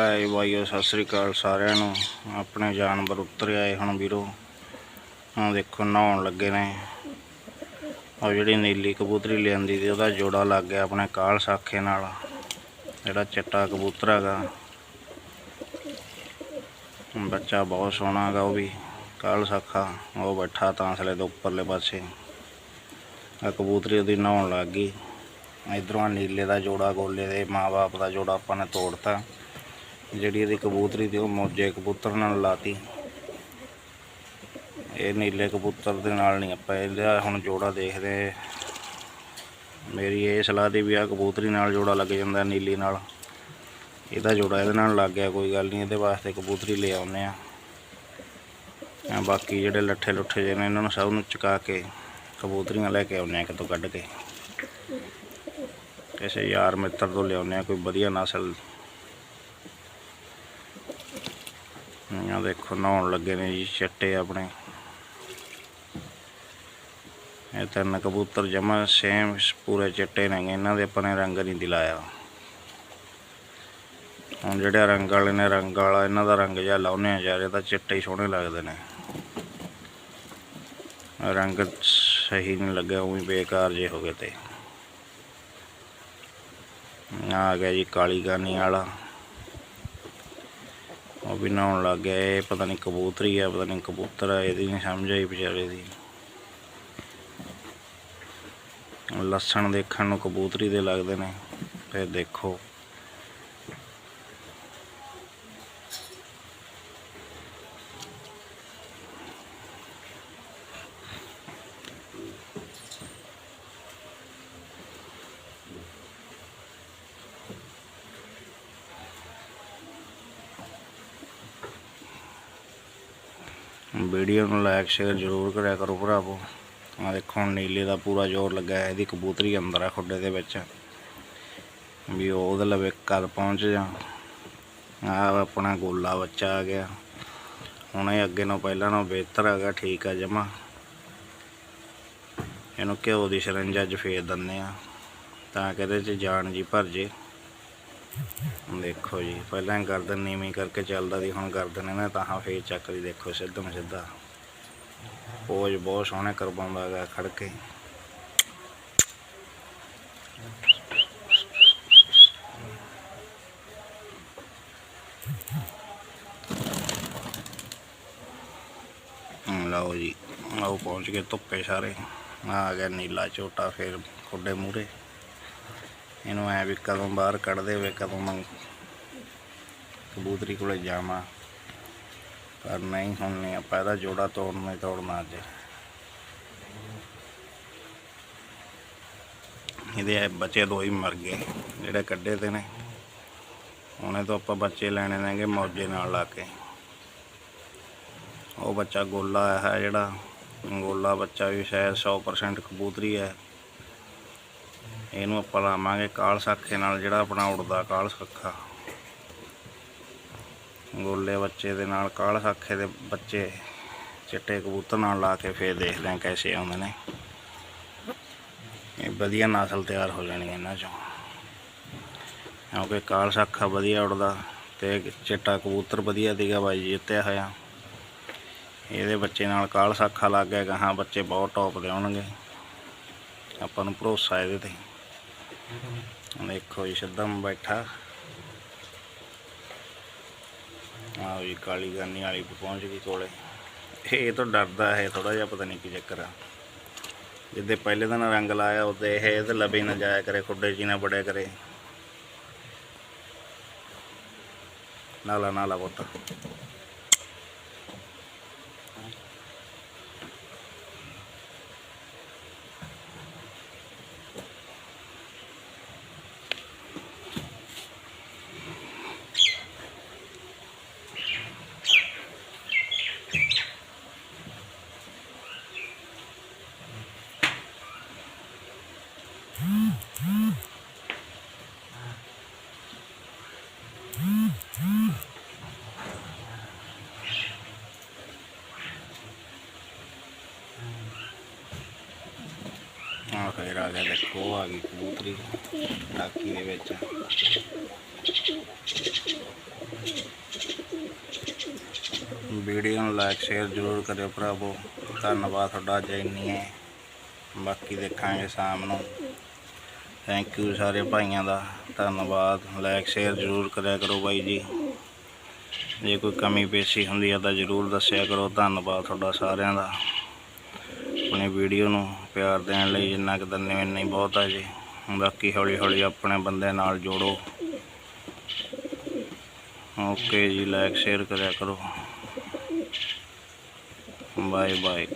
ਲੈ ਬਾਈਓ ਸਤਿ ਸ੍ਰੀ ਅਕਾਲ ਸਾਰਿਆਂ ਨੂੰ। ਆਪਣੇ ਜਾਨਵਰ ਉੱਤਰ ਆਏ ਹੁਣ ਵੀਰੋ। ਹੁਣ ਦੇਖੋ, ਨਹਾਉਣ ਲੱਗੇ ਨੇ। ਉਹ ਜਿਹੜੀ ਨੀਲੀ ਕਬੂਤਰੀ ਲਿਆਂਦੀ ਤੇ ਉਹਦਾ ਜੋੜਾ ਲੱਗ ਗਿਆ ਆਪਣੇ ਕਾਲ ਸਾਖੇ ਨਾਲ। ਜਿਹੜਾ ਚਿੱਟਾ ਕਬੂਤਰ ਹੈਗਾ। ਬੱਚਾ ਬਹੁਤ ਸੋਹਣਾ ਹੈਗਾ ਉਹ ਵੀ, ਕਾਲ ਸਾਖਾ। ਉਹ ਬੈਠਾ ਤਾਂਸਲੇ ਦੇ ਉੱਪਰਲੇ ਪਾਸੇ। ਆ ਕਬੂਤਰੀ ਉਹਦੀ ਨਹਾਉਣ ਲੱਗ ਗਈ। ਇਧਰੋਂ ਨੀਲੇ ਦਾ ਜੋੜਾ, ਗੋਲੇ ਦੇ ਮਾਪੇ ਦਾ ਜੋੜਾ ਆਪਾਂ ਨੇ ਤੋੜਤਾ। ਜਿਹੜੀ ਇਹਦੀ ਕਬੂਤਰੀ ਤੇ ਉਹ ਮੌਜੇ ਕਬੂਤਰ ਨਾਲ ਲਾਤੀ। ਇਹ ਨੀਲੇ ਕਬੂਤਰ ਦੇ ਨਾਲ ਨਹੀਂ ਆਪਾਂ ਇਹਦਾ ਹੁਣ ਜੋੜਾ ਦੇਖਦੇ ਮੇਰੀ ਇਹ ਸਲਾਹ ਦੀ ਵੀ ਆ ਕਬੂਤਰੀ ਨਾਲ ਜੋੜਾ ਲੱਗ ਜਾਂਦਾ ਨੀਲੀ ਨਾਲ। ਇਹਦਾ ਜੋੜਾ ਇਹਦੇ ਨਾਲ ਲੱਗ ਗਿਆ, ਕੋਈ ਗੱਲ ਨਹੀਂ, ਇਹਦੇ ਵਾਸਤੇ ਕਬੂਤਰੀ ਲੈ ਆਉਨੇ ਆ ਆ ਬਾਕੀ ਜਿਹੜੇ ਲੱਠੇ ਲੁੱਠੇ ਜਿਹੇ ਨੇ, ਇਹਨਾਂ ਨੂੰ ਸਭ ਨੂੰ ਚੁਕਾ ਕੇ ਕਬੂਤਰੀਆਂ ਲੈ ਕੇ ਆਉਨੇ ਆ ਕਿਤੋਂ ਕੱਢ ਕੇ। ਕਿਸੇ ਯਾਰ ਮਿੱਤਰ ਤੋਂ ਲਿਆਉਨੇ ਆ ਕੋਈ ਵਧੀਆ ਨਸਲ ਆ, ਦੇਖੋ, ਨਹਾਉਣ ਲੱਗੇ ਨੇ ਜੀ, ਛੱਟੇ ਆਪਣੇ। ਇਹ ਤਿੰਨ ਕਬੂਤਰ ਜਮਾ ਸੇਮ ਪੂਰੇ ਚਿੱਟੇ ਨੇ ਇਹਨਾਂ ਦੇ ਆਪਾਂ ਨੇ ਰੰਗ ਨਹੀਂ ਦਿਲਾਇਆ। ਹੁਣ ਜਿਹੜੇ ਰੰਗ ਵਾਲੇ ਨੇ, ਰੰਗ ਵਾਲਾ, ਇਹਨਾਂ ਦਾ ਰੰਗ ਜਿਹਾ ਲਾਉਨੇ ਆ ਯਾਰ, ਇਹ ਤਾਂ ਚਿੱਟੇ ਹੀ ਸੋਹਣੇ ਲੱਗਦੇ ਨੇ। ਰੰਗ ਸਹੀ ਨਹੀਂ ਲੱਗਿਆ, ਉਵੇਂ ਬੇਕਾਰ ਜੇ ਹੋ ਗਏ ਤੇ। ਆ ਗਿਆ ਜੀ ਕਾਲੀ ਗਾਨੀ ਵਾਲਾ। ਉਹ ਵੀ ਨਹਾਉਣ ਲੱਗ ਗਿਆ, ਇਹ ਪਤਾ ਨਹੀਂ ਕਬੂਤਰੀ ਆ, ਪਤਾ ਨਹੀਂ ਕਬੂਤਰ ਆ, ਇਹਦੀ ਨਹੀਂ ਸਮਝ ਆਈ ਵਿਚਾਰੇ ਦੀ। ਲੱਸਣ ਦੇਖਣ ਨੂੰ ਕਬੂਤਰੀ ਦੇ ਲੱਗਦੇ ਨੇ, ਫਿਰ ਦੇਖੋ। ਵੀਡੀਓ ਨੂੰ ਲਾਈਕ ਸ਼ੇਅਰ ਜ਼ਰੂਰ ਕਰਿਆ ਕਰੋ ਭਰਾਵੋ। ਆ ਦੇਖੋ, ਹੁਣ ਨੀਲੇ ਦਾ ਪੂਰਾ ਜ਼ੋਰ ਲੱਗਾ ਹੈ। ਇਹਦੀ ਕਬੂਤਰੀ ਅੰਦਰ ਆ ਖੁੱਡੇ ਦੇ ਵਿੱਚ। ਵੀ ਉਹਦੇ ਲਵੇ ਕਦ ਪਹੁੰਚ ਜਾ। ਆ ਆਪਣਾ ਗੋਲਾ ਬੱਚਾ ਆ ਗਿਆ। ਹੁਣ ਇਹ ਅੱਗੇ ਨੂੰ ਪਹਿਲਾਂ ਨਾਲੋਂ ਬਿਹਤਰ ਹੈਗਾ, ਠੀਕ ਆ ਜਮਾ। ਇਹਨੂੰ ਘਿਓ ਦੀ ਸਿਰੰਜ ਅੱਜ ਫੇਰ ਦਿੰਦੇ ਆ। ਤਾਂ ਕਿ ਇਹਦੇ 'ਚ ਜਾਨ ਜੀ ਭਰ ਜੇ। ਦੇਖੋ ਜੀ, ਪਹਿਲਾਂ ਗਰਦਨ ਨੀਵੀਂ ਕਰਕੇ ਚੱਲਦਾ ਸੀ, ਹੁਣ ਗਰਦਨ ਇਹਨੇ ਤਾਂ ਫੇਰ ਚੱਕ ਚੱਕਦੀ, ਦੇਖੋ ਸਿੱਧਮ ਸਿੱਧਾ। ਪੋਜ ਬਹੁਤ ਸੋਹਣੇ ਕਰਵਾਉਂਦਾ ਹੈਗਾ ਖੜ ਕੇ। ਲਓ ਜੀ ਆਓ ਪਹੁੰਚ ਗਏ ਧੁੱਪੇ ਸਾਰੇ। ਆ ਗਿਆ ਨੀਲਾ ਝੋਟਾ ਫਿਰ ਖੁੱਡੇ ਮੂਰੇ ਇਹਨੂੰ ਐ ਵੀ ਕਦੋਂ ਬਾਹਰ ਕੱਢਦੇ ਹੋਏ ਕਦੋਂ ਮੈਂ ਕਬੂਤਰੀ ਕੋਲੇ ਜਾਵਾਂ। ਪਰ ਨਹੀਂ, ਹੁਣ ਨਹੀਂ, ਆਪਾਂ ਇਹਦਾ ਜੋੜਾ ਤੋੜਨਾ ਹੀ ਤੋੜਨਾ ਅੱਜ। ਇਹਦੇ ਬੱਚੇ ਦੋ ਹੀ ਮਰ ਗਏ, ਜਿਹੜੇ ਕੱਢੇ ਤੇ ਨੇ। ਉਹਨੇ ਤੋਂ ਆਪਾਂ ਬੱਚੇ ਲੈਣੇ ਨੇਗੇ ਮੌਜੇ ਨਾਲ ਲਾ ਕੇ। ਉਹ ਬੱਚਾ ਗੋਲਾ ਹੈ ਜਿਹੜਾ, ਗੋਲਾ ਬੱਚਾ ਵੀ ਸ਼ਾਇਦ 100% ਕਬੂਤਰੀ ਹੈ। ਇਹਨੂੰ ਆਪਾਂ ਲਾਵਾਂਗੇ ਕਾਲ ਸਾਖੇ ਨਾਲ, ਜਿਹੜਾ ਆਪਣਾ ਉੜਦਾ ਕਾਲ ਸਾਖਾ। ਗੋਲੇ ਬੱਚੇ ਦੇ ਨਾਲ, ਕਾਲ ਸਾਖੇ ਦੇ ਬੱਚੇ ਚਿੱਟੇ ਕਬੂਤਰ ਨਾਲ ਲਾ ਕੇ ਫੇਰ ਦੇਖਦੇ ਹਾਂ ਕੈਸੇ ਆਉਂਦੇ ਨੇ। ਇਹ ਵਧੀਆ ਨਸਲ ਤਿਆਰ ਹੋ ਜਾਣੀ ਇਹਨਾਂ ਚੋਂ। ਕਿਉਂਕਿ ਕਾਲ ਸਾਖਾ ਵਧੀਆ ਉੜਦਾ ਤੇ ਚਿੱਟਾ ਕਬੂਤਰ ਵਧੀਆ ਦੀਗਾ ਬਾਈ ਜੀ, ਜਿੱਤਿਆ ਹੋਇਆ। ਇਹਦੇ ਬੱਚੇ ਨਾਲ ਕਾਲ ਸਾਖਾ ਲੱਗ ਗਿਆ ਗਾਹਾਂ ਬੱਚੇ ਬਹੁਤ ਟੌਪ ਦੇ ਆਉਣਗੇ। ਆਪਾਂ ਨੂੰ ਭਰੋਸਾ ਇਹਦੇ ਤੇ। ਦੇਖੋ ਜੀ, ਸਿੱਧਮ ਬੈਠਾ। ਆਹ ਜੀ ਕਾਲੀ ਗਾਨੀ ਵਾਲੀ ਪਹੁੰਚ ਗਈ ਕੋਲੇ। ਇਹ ਤਾਂ ਡਰਦਾ ਹੈ ਥੋੜਾ ਜਿਹਾ ਪਤਾ ਨਹੀਂ ਕੀ ਚੱਕਰ ਆ। ਜਿੱਦੇ ਪਹਿਲੇ ਦਿਨ ਰੰਗ ਲਾਇਆ, ਉਹਦੇ ਇਹ ਇਹਦੇ ਲਵੇ ਨਾ ਜਾਇਆ ਕਰੇ, ਖੁੱਡੇ ਜੀ ਨਾ ਬੜਿਆ ਕਰੇ। ਨਾਲਾ ਨਾਲਾ ਪੁੱਤ ਆ ਫੇਰ ਆ ਗਿਆ ਦੇਖੋ ਆ ਗਈ ਕਬੂਤਰੀ ਟਾਕੀ ਦੇ ਵਿੱਚ। ਵੀਡੀਓ ਨੂੰ ਲਾਈਕ ਸ਼ੇਅਰ ਜ਼ਰੂਰ ਕਰਿਓ ਭਰਾਵੋ। ਧੰਨਵਾਦ ਤੁਹਾਡਾ ਅੱਜ ਇੰਨੀ ਹੈ। ਬਾਕੀ ਦੇਖਾਂਗੇ ਸ਼ਾਮ ਨੂੰ। ਥੈਂਕ ਯੂ ਸਾਰੇ ਭਾਈਆਂ ਦਾ। ਧੰਨਵਾਦ। ਲਾਈਕ ਸ਼ੇਅਰ ਜ਼ਰੂਰ ਕਰਿਆ ਕਰੋ ਬਾਈ ਜੀ। ਜੇ ਕੋਈ ਕਮੀ ਪੇਸ਼ੀ ਹੁੰਦੀ ਹੈ ਤਾਂ ਜ਼ਰੂਰ ਦੱਸਿਆ ਕਰੋ। ਧੰਨਵਾਦ ਤੁਹਾਡਾ ਸਾਰਿਆਂ ਦਾ। ਆਪਣੀ ਵੀਡੀਓ ਨੂੰ ਪਿਆਰ ਦੇਣ ਲਈ ਜਿੰਨਾ ਕੁ ਦਿੰਦੇ ਹੋ ਇੰਨਾ ਹੀ ਬਹੁਤ ਆ ਜੀ। ਬਾਕੀ ਹੌਲੀ ਹੌਲੀ ਆਪਣੇ ਬੰਦੇ ਨਾਲ ਜੋੜੋ। ਓਕੇ ਜੀ ਲਾਈਕ ਸ਼ੇਅਰ ਕਰਿਆ ਕਰੋ। Bye bye